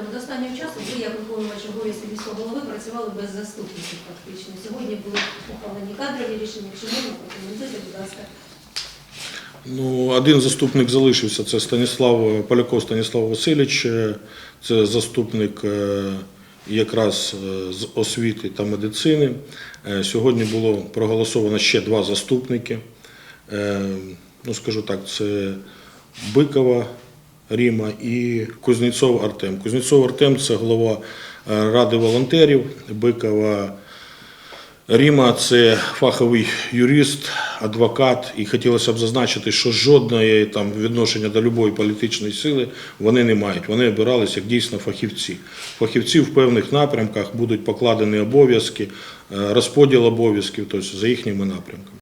депутатами до останнього часу ви, як виконувач обов'язків міського голови, працювали без заступників фактично. Сьогодні були ухвалені кадрові рішення. Якщо можна, прокоментуйте, будь ласка. Ну, один заступник залишився, це Станіслав Поляков Станіслав Васильович, е, це заступник е, якраз е, з освіти та медицини. Е, Сьогодні було проголосовано ще два заступники. Е, Ну, скажу так, це Бикова Ріма і Кузнєцов Артем. Кузнєцов Артем це голова е, ради волонтерів, Бикова Ріма це фаховий юрист, адвокат, і хотілося б зазначити, що жодної там відношення до будь-якої політичної сили вони не мають. Вони обирались як дійсно фахівці. Фахівці в певних напрямках будуть покладені обов'язки, е, розподіл обов'язків, тобто за їхніми напрямками.